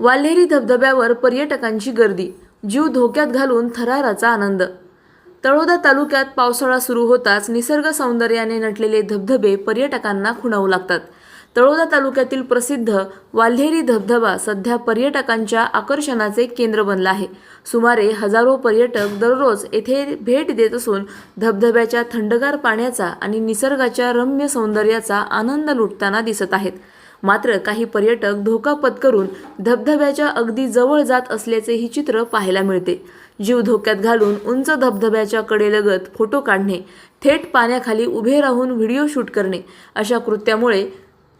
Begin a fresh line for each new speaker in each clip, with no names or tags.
वाल्हेरी धबधब्यावर पर्यटकांची गर्दी जीव धोक्यात घालून थराराचा आनंद. तळोदा तालुक्यात पावसाळा सुरू होताच निसर्ग सौंदर्याने नटलेले धबधबे पर्यटकांना खुणावू लागतात. तळोदा तालुक्यातील प्रसिद्ध वाल्हेरी धबधबा सध्या पर्यटकांच्या आकर्षणाचे केंद्र बनला आहे. सुमारे हजारो पर्यटक दररोज येथे भेट देत असून धबधब्याच्या थंडगार पाण्याचा आणि निसर्गाच्या रम्य सौंदर्याचा आनंद लुटताना दिसत आहेत. मात्र काही पर्यटक धोका पत्करून धबधब्याच्या अगदी जवळ जात असल्याचेही चित्र पाहायला मिळते. जीव धोक्यात घालून उंच धबधब्याच्या कडेलगत फोटो काढणे थेट पाण्याखाली उभे राहून व्हिडिओ शूट करणे अशा कृत्यामुळे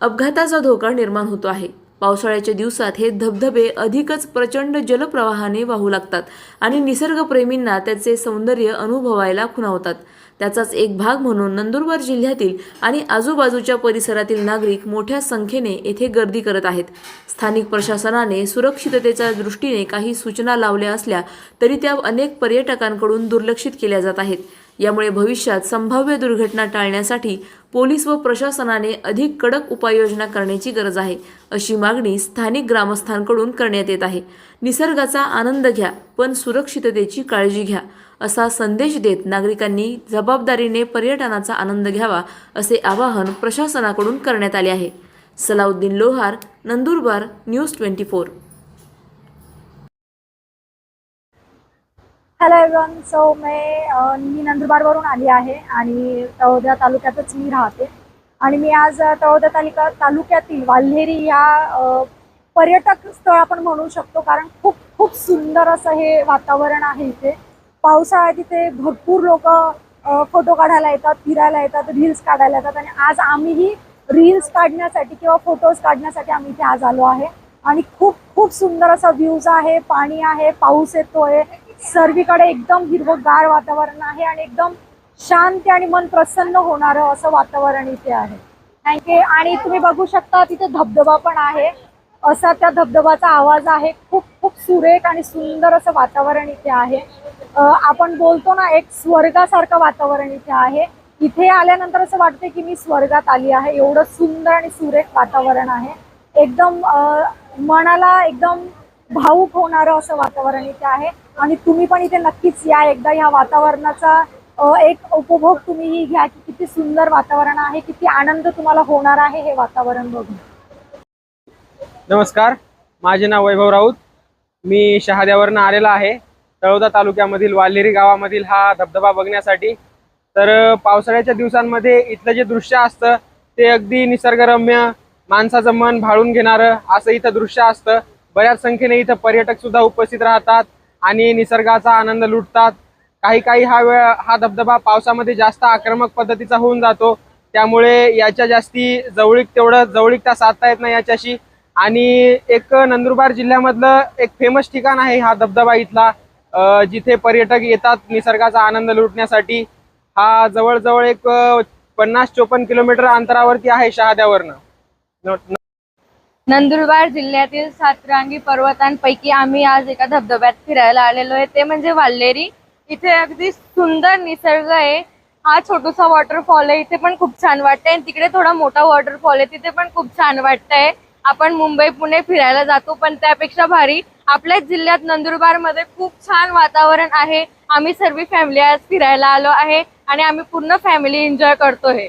अपघाताचा धोका निर्माण होतो आहे. पावसाळ्याच्या दिवसात हे धबधबे अधिकच प्रचंड जलप्रवाहाने वाहू लागतात आणि निसर्गप्रेमींना त्याचे सौंदर्य अनुभवायला खुणावतात. त्याचाच एक भाग म्हणून नंदुरबार जिल्ह्यातील आणि आजूबाजूच्या परिसरातील नागरिक मोठ्या संख्येने येथे गर्दी करत आहेत. स्थानिक प्रशासनाने सुरक्षिततेच्या दृष्टीने काही सूचना लावल्या असल्या तरी त्या अनेक पर्यटकांकडून दुर्लक्षित केल्या जात आहेत. यामुळे भविष्यात संभाव्य दुर्घटना टाळण्यासाठी पोलीस व प्रशासनाने अधिक कडक उपाययोजना करण्याची गरज आहे अशी मागणी स्थानिक ग्रामस्थांकडून करण्यात येत आहे. निसर्गाचा आनंद घ्या पण सुरक्षिततेची काळजी घ्या असा संदेश देत नागरिकांनी जबाबदारीने पर्यटनाचा आनंद घ्यावा असे आवाहन प्रशासनाकडून करण्यात आले आहे. Salauddin Lohar Nandurbar news twenty four.
Hello even so मैं मी नंदुरबारवरून आली आहे आणि तळोद्या तालुक्यातच मी राहते. आणि मी आज तळोद्या तळोदा तालुका तालुक्यातील वाल्हेरी या पर्यटक स्थळ आपण म्हणू शकतो. कारण खूप खूप सुंदर असं हे वातावरण आहे इथे. पावसाळ्यात इथे भरपूर लोक फोटो काढायला येतात फिरायला येतात रील्स काढायला येतात. आणि आज आम्हीही रील्स काढण्यासाठी किंवा फोटोज काढण्यासाठी आम्ही इथे आज आलो आहे. आणि खूप खूप सुंदर असा व्ह्यूज आहे पाणी आहे पाऊस येतोय. सर्वीकडे एकदम हिरवंगार वातावरण आहे आणि एकदम शांत आणि मन प्रसन्न होणारं असं वातावरण इथे आहे. थँक्यू आणि तुम्ही बघू शकता तिथे धबधबा पण आहे. असा त्या धबधबाचा आवाज आहे. खूप खूप सुरेख आणि सुंदर असं वातावरण इथे आहे. आपण बोलतो ना एक स्वर्गासारखं वातावरण इथे आहे. इथे आल्यानंतर असं वाटते की मी स्वर्गात आली आहे. एवढं सुंदर आणि सुरेख वातावरण आहे. एकदम मनाला एकदम भावूक होणारं असं वातावरण इथे आहे. आणि तुम्ही पण इथे नक्कीच या. एकदा ह्या वातावरणाचा एक उपभोग तुम्हीही घ्या की किती सुंदर वातावरण आहे किती आनंद तुम्हाला होणार आहे हे वातावरण बघून.
नमस्कार. माझे नाव वैभव राऊत. मी शहाद्यावरनं आलेला आहे. तळोदा तालुक्यामधील वाल्हेरी गावामधील हा धबधबा बघण्यासाठी. तर पावसाळ्याच्या दिवसांमध्ये इथलं जे दृश्य असतं ते अगदी निसर्गरम्य माणसाचं मन भाळून घेणारं असं इथं दृश्य असतं. बऱ्याच संख्येने इथं पर्यटक सुद्धा उपस्थित राहतात आणि निसर्गाचा आनंद लुटतात. काही काही हा वेळ हा धबधबा पावसामध्ये जास्त आक्रमक पद्धतीचा होऊन जातो. त्यामुळे याच्या जास्ती जवळीक तेवढं जवळीकता साधता येत नाही याच्याशी. आणि एक नंदुरबार जिल्ह्यामधलं एक फेमस ठिकाण आहे हा धबधबा इथला. जिथे पर्यटक येतात निसर्गाचा आनंद लुटण्यासाठी. हा जवळजवळ एक पन्नास चोपन्न किलोमीटर अंतरावरती आहे शहाद्यावरनं.
नंदुरबार जिल्ह्यातील सातरांगी पर्वतांपैकी आम्ही आज एका धबधब्यात फिरायला आलेलो आहे. ते म्हणजे वाल्हेरी इथे अगदी सुंदर निसर्ग आहे. हा छोटूसा वॉटरफॉल आहे. इथे पण खूप छान वाटतंय. आणि तिकडे थोडा मोठा वॉटरफॉल आहे. तिथे पण खूप छान वाटतंय. आपण मुंबई पुणे फिरायला जातो पण त्यापेक्षा भारी आपल्याच जिल्ह्यात नंदुरबारमध्ये खूप छान वातावरण आहे. आम्ही सर्व फॅमिली आज फिरायला आलो आहे. आणि आम्ही पूर्ण फॅमिली एन्जॉय करतोय.